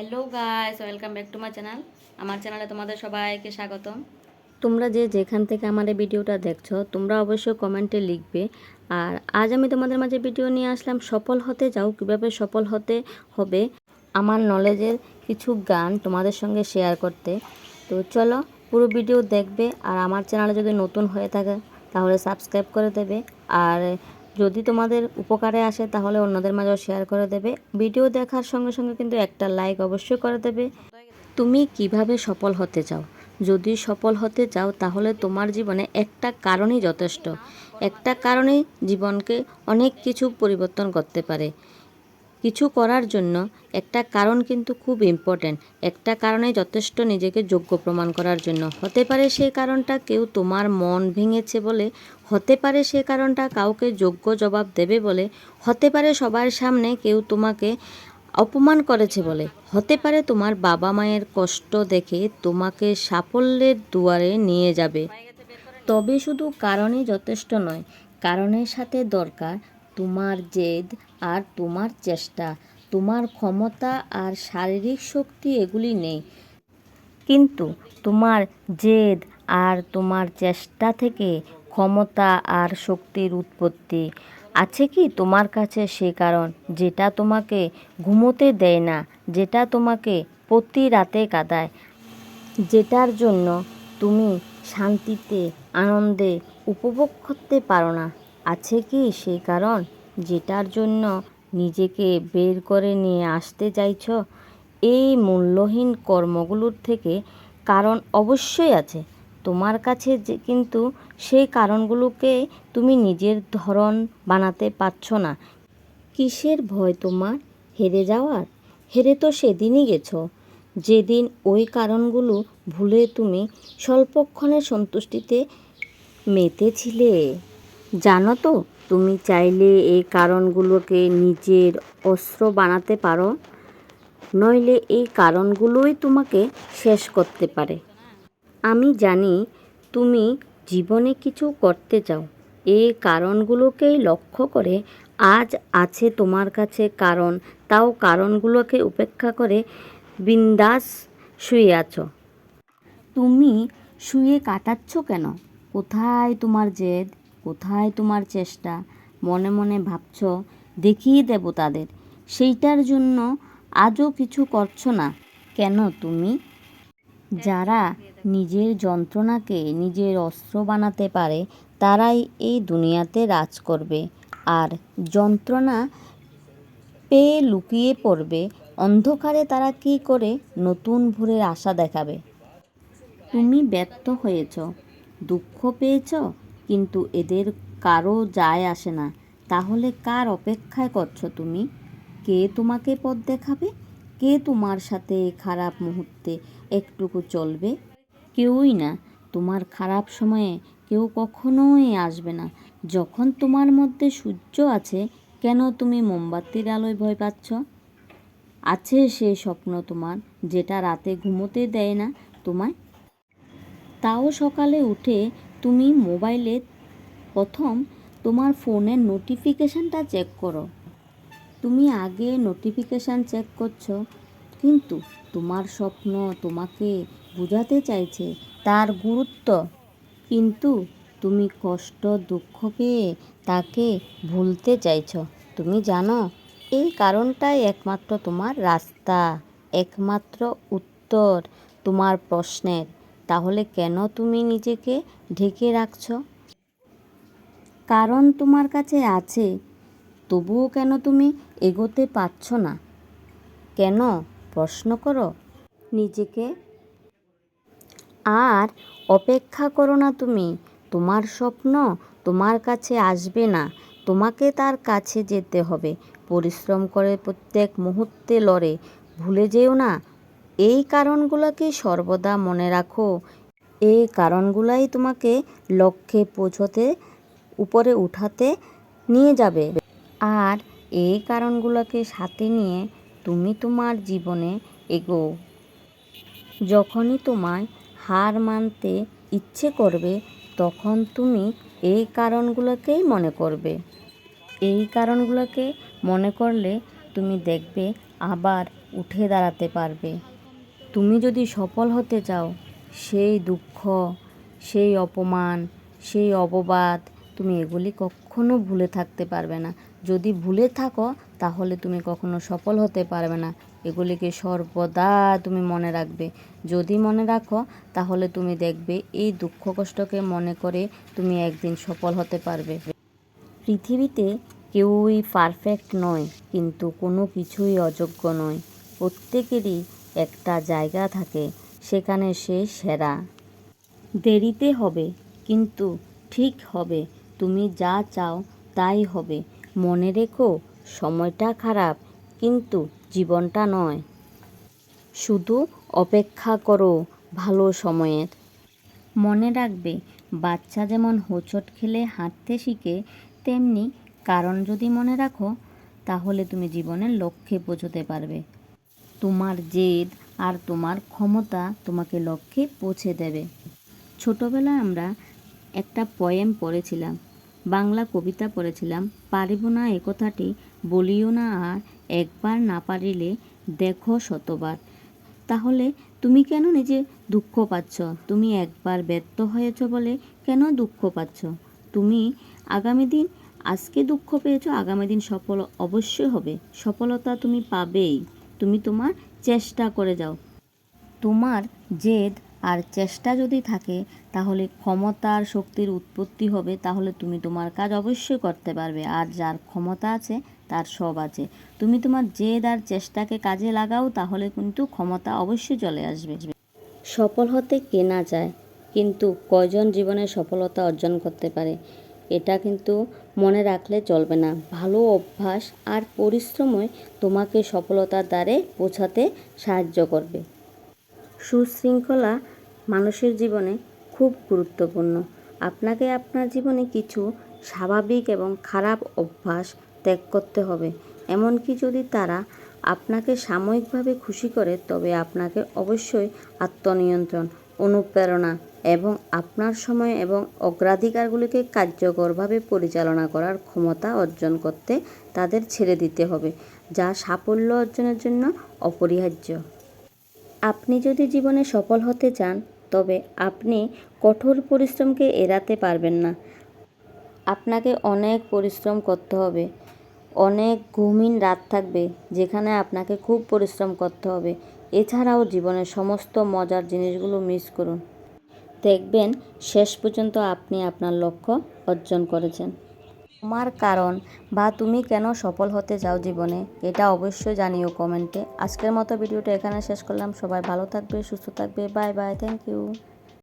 Hello guys welcome back to my channel আমার চ্যানেলে তোমাদের সবাইকে স্বাগতম। তোমরা যে যেখান থেকে আমার এই ভিডিওটা দেখছ, তোমরা অবশ্যই কমেন্টে লিখবে। আর আজ আমি তোমাদের মাঝে ভিডিও নিয়ে আসলাম, সফল হতে যাও, কীভাবে সফল হতে হবে। আমার নলেজের কিছু গান তোমাদের সঙ্গে শেয়ার করতে। তো চলো, পুরো ভিডিও দেখবে। আর আমার চ্যানেলে যদি নতুন হয়ে থাকে, তাহলে সাবস্ক্রাইব করে দেবে। আর যদি তোমাদের উপকারে আসে তাহলে অন্যদের মাঝেও শেয়ার করে দেবে। ভিডিও দেখার সঙ্গে সঙ্গে কিন্তু একটা লাইক অবশ্যই করে দেবে। তুমি কীভাবে সফল হতে চাও? যদি সফল হতে চাও তাহলে তোমার জীবনে একটা কারণই যথেষ্ট। একটা কারণে জীবনকে অনেক কিছু পরিবর্তন করতে পারে। কিছু করার জন্য একটা কারণ কিন্তু খুব ইম্পর্ট্যান্ট একটা কারণে যথেষ্ট নিজেকে যোগ্য প্রমাণ করার জন্য। হতে পারে সেই কারণটা কেউ তোমার মন ভেঙেছে বলে, হতে পারে সে কারণটা কাউকে যোগ্য জবাব দেবে বলে, হতে পারে সবার সামনে কেউ তোমাকে অপমান করেছে বলে, হতে পারে তোমার বাবা মায়ের কষ্ট দেখে তোমাকে সাফল্যের দুয়ারে নিয়ে যাবে। তবে শুধু কারণই যথেষ্ট নয়, কারণের সাথে দরকার তোমার জেদ আর তোমার চেষ্টা, তোমার ক্ষমতা আর শারীরিক শক্তি এগুলি নেই। কিন্তু তোমার জেদ আর তোমার চেষ্টা থেকে ক্ষমতা আর শক্তির উৎপত্তি। আছে কি তোমার কাছে সে কারণ যেটা তোমাকে ঘুমোতে দেয় না, যেটা তোমাকে প্রতি রাতে কাঁদায়? যেটার জন্য তুমি শান্তিতে, আনন্দে উপভোগ করতে পারো না। আছে কি সেই কারণ? যেটার জন্য নিজেকে বের করে নিয়ে আসতে চাইছ? এই মূল্যহীন কর্মগুলোর থেকে কারণ অবশ্যই আছে। তোমার কাছে যে, কিন্তু সেই কারণগুলোকে তুমি নিজের ধরন বানাতে পারছ না। কিসের ভয় তোমার? হেরে যাওয়ার? হেরে তো সেদিনই গেছো। যেদিন ওই কারণগুলো ভুলে তুমি স্বল্পক্ষণের সন্তুষ্টিতে মেতেছিলে। জানো তো, তুমি চাইলে এই কারণগুলোকে নিজের অস্ত্র বানাতে পারো, নইলে এই কারণগুলোই তোমাকে শেষ করতে পারে। আমি জানি তুমি জীবনে কিছু করতে চাও, এই কারণগুলোকেই লক্ষ্য করে আজ আছে তোমার কাছে কারণ, তাও কারণগুলোকে উপেক্ষা করে বিন্দাস শুয়ে আছো। তুমি শুয়ে কাটাচ্ছ কেন? কোথায় তোমার জেদ? কোথায় তোমার চেষ্টা? মনে মনে ভাবছ, দেখিয়ে দেব তাদের। সেইটার জন্য আজও কিছু করছ না। কেন তুমি? যারা নিজের যন্ত্রণাকে নিজের অস্ত্র বানাতে পারে, তারাই এই দুনিয়াতে রাজ করবে। আর যন্ত্রণা পেয়ে লুকিয়ে পড়বে। অন্ধকারে তারা কী করে নতুন ভোরের আশা দেখাবে? তুমি ব্যর্থ হয়েছ। দুঃখ পেয়েছ? কিন্তু এদের কারও যায় আসে না। তাহলে কার অপেক্ষায় করছ তুমি? কে তোমাকে পথ দেখাবে? কে তোমার সাথে খারাপ মুহূর্তে একটুকু চলবে? কেউই না। তোমার খারাপ সময়ে কেউ কখনোই আসবে না। যখন তোমার মধ্যে সূর্য আছে, কেন তুমি মোমবাতির আলোয় ভয় পাচ্ছ? আছে সে স্বপ্ন তোমার, যেটা রাতে ঘুমোতে দেয় না তোমায়। তাও সকালে উঠে তুমি মোবাইলে প্রথম তোমার ফোনের নোটিফিকেশানটা চেক করো। তুমি আগে নোটিফিকেশান চেক করছ, কিন্তু তোমার স্বপ্ন তোমাকে বোঝাতে চাইছে, তার গুরুত্ব। কিন্তু তুমি কষ্ট, দুঃখ পেয়ে তাকে ভুলতে চাইছ। তুমি জানো, এই কারণটাই একমাত্র তোমার রাস্তা, একমাত্র উত্তর তোমার প্রশ্নের। তাহলে কেন তুমি নিজেকে ঢেকে রাখছ? কারণ তোমার কাছে আছে, তবুও কেন তুমি এগোতে পারছ না? কেন? প্রশ্ন করো। নিজেকে। আর অপেক্ষা করো না তুমি। তোমার স্বপ্ন তোমার কাছে আসবে না। তোমাকে তার কাছে যেতে হবে। পরিশ্রম করে প্রত্যেক মুহূর্তে লড়ে। ভুলে যেও না এই কারণগুলোকে সর্বদা মনে রাখো। এই কারণগুলাই তোমাকে লক্ষ্যে পৌঁছতে, উপরে উঠাতে নিয়ে যাবে। আর এই কারণগুলোকে সাথে নিয়ে তুমি তোমার জীবনে এগো। যখনই তোমায় হার মানতে ইচ্ছে করবে, তখন তুমি এই কারণগুলোকেই মনে করবে। এই কারণগুলোকে মনে করলে তুমি দেখবে আবার উঠে দাঁড়াতে পারবে। তুমি যদি সফল হতে চাও, সেই দুঃখ, সেই অপমান, সেই অপবাদ তুমি এগুলি কখনো ভুলে থাকতে পারবে না। যদি ভুলে থাকো, তাহলে তুমি কখনো সফল হতে পারবে না। এগুলিকে সর্বদা তুমি মনে রাখবে। যদি মনে রাখো, তাহলে তুমি দেখবে এই দুঃখ কষ্টকে মনে করে তুমি একদিন সফল হতে পারবে। পৃথিবীতে কেউই পারফেক্ট নয়, কিন্তু কোনো কিছুই অযোগ্য নয়। প্রত্যেকেরই একটা জায়গা থাকে, সেখানে সে সেরা। দেরিতে হবে, কিন্তু ঠিক হবে, তুমি যা চাও তাই হবে। মনে রেখো, সময়টা খারাপ, কিন্তু জীবনটা নয়। শুধু অপেক্ষা করো, ভালো সময়ের। মনে রাখবে, বাচ্চা যেমন হোঁচট খেলে হাঁটতে শিখে, তেমনি কারণ যদি মনে রাখো, তাহলে তুমি জীবনের লক্ষ্যে পৌঁছতে পারবে। তোমার জেদ আর তোমার ক্ষমতা তোমাকে লক্ষ্যে পৌঁছে দেবে। ছোটবেলায় আমরা একটা পয়েম পড়েছিলাম, বাংলা কবিতা পড়েছিলাম, পারিব না এ কথাটি, বলিও না আর একবার না পারিলে দেখো শতবার। তাহলে তুমি কেন নিজে দুঃখ পাচ্ছ? তুমি একবার ব্যর্থ হয়েছ বলে কেন দুঃখ পাচ্ছ? তুমি আগামী দিন আজকে দুঃখ পেয়েছ, আগামী দিন সফল অবশ্যই হবে। সফলতা তুমি পাবেই। তুমি তোমার চেষ্টা করে যাও। তোমার জেদ আর চেষ্টা যদি থাকে, তাহলে ক্ষমতার শক্তির উৎপত্তি হবে, তাহলে তুমি তোমার কাজ অবশ্যই করতে পারবে। আর যার ক্ষমতা আছে, তার সব আছে। তুমি তোমার জেদ আর চেষ্টাকে কাজে লাগাও, তাহলে কিন্তু ক্ষমতা অবশ্যই চলে আসবে। সফল হতে কে না চায়, কিন্তু কয়জন জীবনে সফলতা অর্জন করতে পারে? এটা কিন্তু মনে রাখলে চলবে না। ভালো অভ্যাস আর পরিশ্রমই তোমাকে সফলতার দ্বারে পৌঁছাতে সাহায্য করবে। সুশৃঙ্খলা মানুষের জীবনে খুব গুরুত্বপূর্ণ। আপনাকে আপনার জীবনে কিছু স্বাভাবিক এবং খারাপ অভ্যাস ত্যাগ করতে হবে। এমনকি যদি তারা আপনাকে সাময়িকভাবে খুশি করে, তবে আপনাকে অবশ্যই আত্মনিয়ন্ত্রণ, অনুপ্রেরণা এবং আপনার সময় এবং অগ্রাধিকারগুলিকে কার্যকরভাবে পরিচালনা করার ক্ষমতা অর্জন করতে তাদের ছেড়ে দিতে হবে, যা সাফল্য অর্জনের জন্য অপরিহার্য। আপনি যদি জীবনে সফল হতে চান, তবে আপনি কঠোর পরিশ্রমকে এড়াতে পারবেন না। আপনাকে অনেক পরিশ্রম করতে হবে, অনেক ঘুমহীন রাত থাকবে যেখানে আপনাকে খুব পরিশ্রম করতে হবে। এছাড়াও জীবনের সমস্ত মজার জিনিসগুলো মিস করুন। দেখবেন শেষ পর্যন্ত আপনি আপনার লক্ষ্য অর্জন করেছেন। তোমার কারণ বা তুমি কেন সফল হতে চাও জীবনে, এটা অবশ্যই জানিও কমেন্টে। আজকের মতো ভিডিওটা এখানে শেষ করলাম। সবাই ভালো থাকবে, সুস্থ থাকবে। Bye bye. Thank you